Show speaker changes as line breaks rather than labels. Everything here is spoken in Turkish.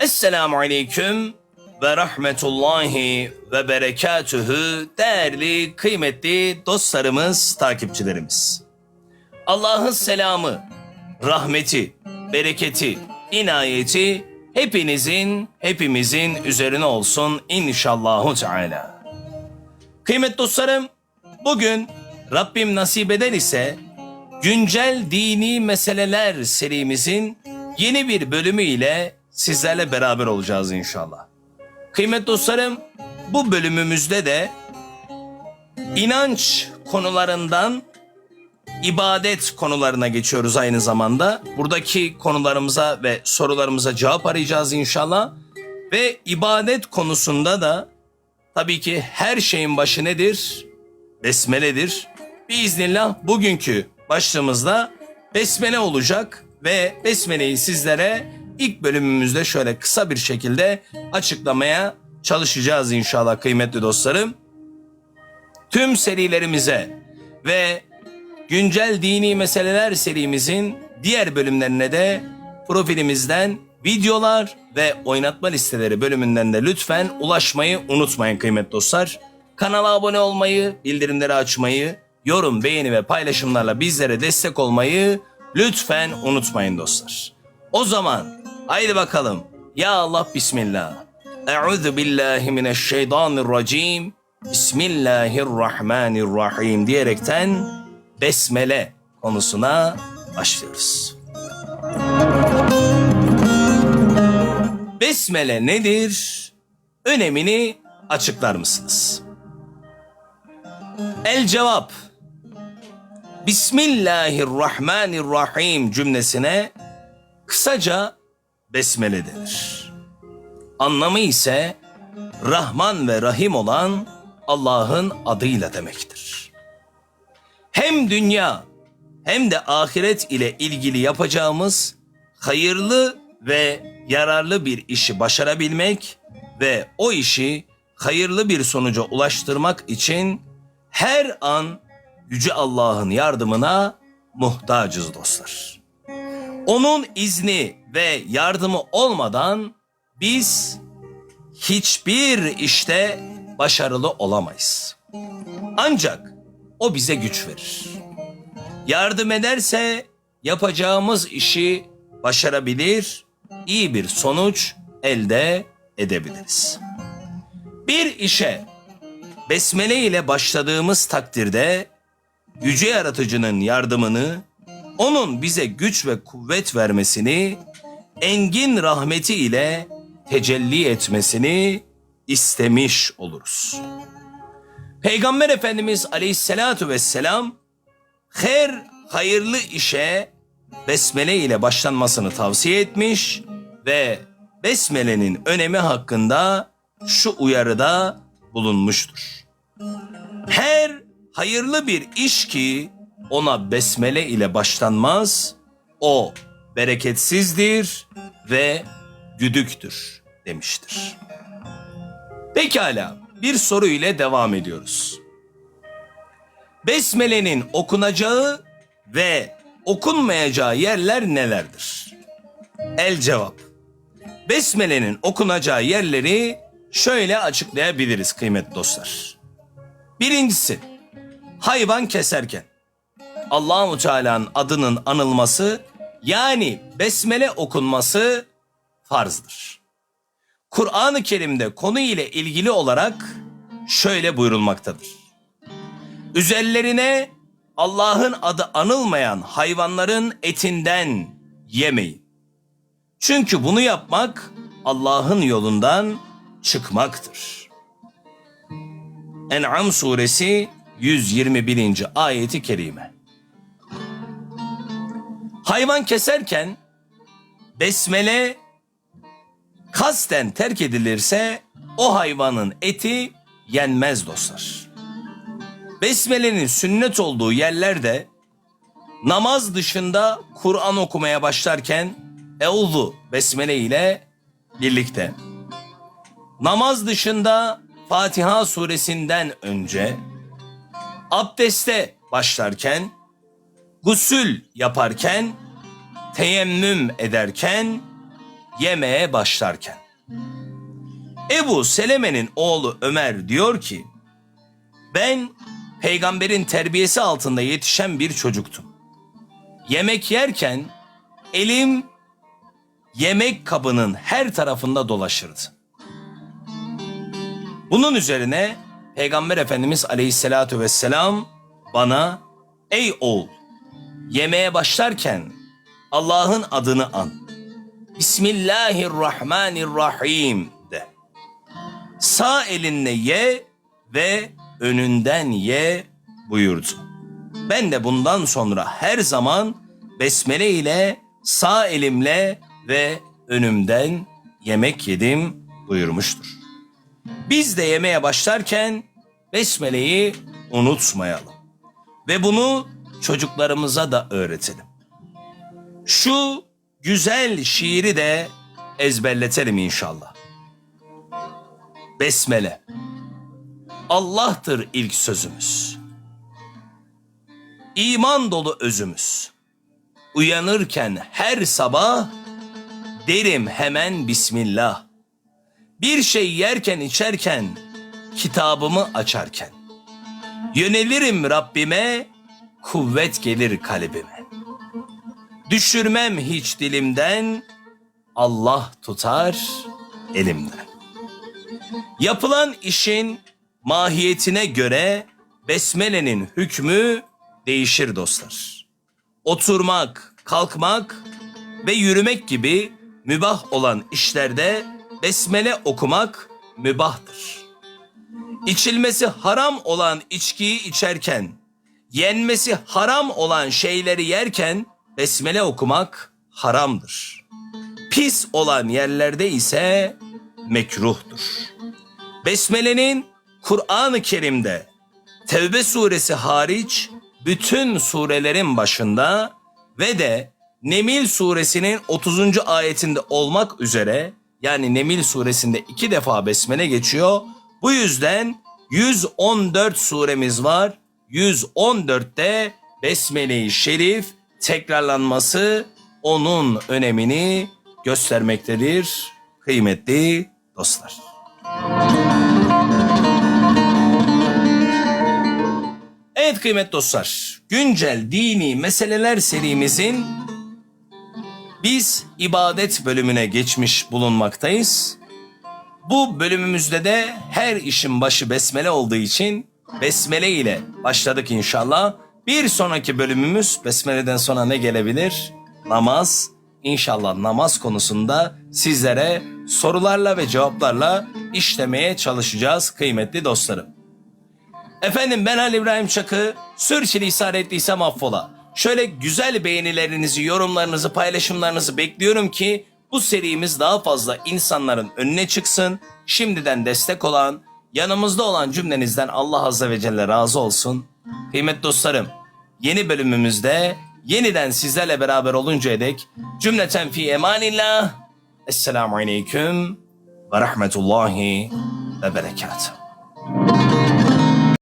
Esselamu Aleyküm ve Rahmetullahi ve Berekatühü değerli, kıymetli dostlarımız, takipçilerimiz. Allah'ın selamı, rahmeti, bereketi, inayeti hepinizin, hepimizin üzerine olsun inşallahu teala. Kıymetli dostlarım, bugün Rabbim nasip eder ise güncel dini meseleler serimizin yeni bir bölümü ile sizlerle beraber olacağız inşallah. Kıymetli dostlarım, bu bölümümüzde de inanç konularından ibadet konularına geçiyoruz aynı zamanda. Buradaki konularımıza ve sorularımıza cevap arayacağız inşallah. Ve ibadet konusunda da tabii ki her şeyin başı nedir? Besmeledir. Biiznillah bugünkü başlığımızda besmele olacak ve besmeleyi sizlere ilk bölümümüzde şöyle kısa bir şekilde açıklamaya çalışacağız inşallah kıymetli dostlarım. Tüm serilerimize ve güncel dini meseleler serimizin diğer bölümlerine de profilimizden videolar ve oynatma listeleri bölümünden de lütfen ulaşmayı unutmayın kıymetli dostlar. Kanala abone olmayı, bildirimleri açmayı, yorum, beğeni ve paylaşımlarla bizlere destek olmayı lütfen unutmayın dostlar. O zaman haydi bakalım. Ya Allah Bismillah. Euzu billahi mineşşeytanirracim. Bismillahirrahmanirrahim diyerekten besmele konusuna başlıyoruz. Besmele nedir? Önemini açıklar mısınız? El cevap. Bismillahirrahmanirrahim cümlesine kısaca besmele denir. Anlamı ise Rahman ve Rahim olan Allah'ın adıyla demektir. Hem dünya hem de ahiret ile ilgili yapacağımız hayırlı ve yararlı bir işi başarabilmek ve o işi hayırlı bir sonuca ulaştırmak için her an Yüce Allah'ın yardımına muhtacız dostlar. Onun izni ve yardımı olmadan biz hiçbir işte başarılı olamayız. Ancak o bize güç verir. Yardım ederse yapacağımız işi başarabilir, iyi bir sonuç elde edebiliriz. Bir işe besmele ile başladığımız takdirde yüce yaratıcının yardımını, onun bize güç ve kuvvet vermesini, engin rahmeti ile tecelli etmesini istemiş oluruz. Peygamber Efendimiz Aleyhisselatu Vesselam her hayırlı işe besmele ile başlanmasını tavsiye etmiş ve besmelenin önemi hakkında şu uyarıda bulunmuştur. Her hayırlı bir iş ki ona besmele ile başlanmaz, o bereketsizdir ve güdüktür demiştir. Pekala bir soru ile devam ediyoruz. Besmele'nin okunacağı ve okunmayacağı yerler nelerdir? El cevap. Besmele'nin okunacağı yerleri şöyle açıklayabiliriz kıymetli dostlar. Birincisi, hayvan keserken Allahu Teala'nın adının anılması yani besmele okunması farzdır. Kur'an-ı Kerim'de konu ile ilgili olarak şöyle buyurulmaktadır. Üzerlerine Allah'ın adı anılmayan hayvanların etinden yemeyin. Çünkü bunu yapmak Allah'ın yolundan çıkmaktır. En'am suresi 121. ayeti kerime. Hayvan keserken besmele kasten terk edilirse o hayvanın eti yenmez dostlar. Besmele'nin sünnet olduğu yerlerde namaz dışında Kur'an okumaya başlarken Euzu Besmele ile birlikte namaz dışında Fatiha suresinden önce abdeste başlarken gusül yaparken teyemmüm ederken yemeye başlarken. Ebu Seleme'nin oğlu Ömer diyor ki, ben peygamberin terbiyesi altında yetişen bir çocuktum. Yemek yerken elim yemek kabının her tarafında dolaşırdı. Bunun üzerine Peygamber Efendimiz Aleyhisselatü Vesselam bana ey oğul yemeğe başlarken Allah'ın adını an. Bismillahirrahmanirrahim de. Sağ elinle ye ve önünden ye buyurdu. Ben de bundan sonra her zaman besmele ile sağ elimle ve önümden yemek yedim buyurmuştur. Biz de yemeye başlarken besmeleyi unutmayalım. Ve bunu çocuklarımıza da öğretelim. Şu güzel şiiri de ezberletelim inşallah. Besmele. Allah'tır ilk sözümüz. İman dolu özümüz. Uyanırken her sabah derim hemen Bismillah. Bir şey yerken içerken, kitabımı açarken. Yönelirim Rabbime, kuvvet gelir kalbime. Düşürmem hiç dilimden, Allah tutar elimden. Yapılan işin mahiyetine göre besmelenin hükmü değişir dostlar. Oturmak, kalkmak ve yürümek gibi mübah olan işlerde besmele okumak mübahtır. İçilmesi haram olan içkiyi içerken, yenmesi haram olan şeyleri yerken besmele okumak haramdır. Pis olan yerlerde ise mekruhtur. Besmelenin Kur'an-ı Kerim'de Tevbe suresi hariç bütün surelerin başında ve de Nemil suresinin 30. ayetinde olmak üzere yani Nemil suresinde iki defa besmele geçiyor. Bu yüzden 114 suremiz var. 114'te Besmele-i Şerif tekrarlanması onun önemini göstermektedir kıymetli dostlar. Evet kıymetli dostlar, güncel dini meseleler serimizin biz ibadet bölümüne geçmiş bulunmaktayız. Bu bölümümüzde de her işin başı besmele olduğu için besmele ile başladık inşallah. Bir sonraki bölümümüz besmeleden sonra ne gelebilir? Namaz. İnşallah namaz konusunda sizlere sorularla ve cevaplarla işlemeye çalışacağız kıymetli dostlarım. Efendim ben Ali İbrahim Çakı. Sürçülisan ettiysem affola. Şöyle güzel beğenilerinizi, yorumlarınızı, paylaşımlarınızı bekliyorum ki bu serimiz daha fazla insanların önüne çıksın. Şimdiden destek olan, yanımızda olan cümlenizden Allah Azze ve Celle razı olsun. Kıymetli dostlarım, yeni bölümümüzde yeniden sizlerle beraber oluncaya dek cümleten fi emanillah. Esselamu Aleyküm ve Rahmetullahi ve Berekatuhu.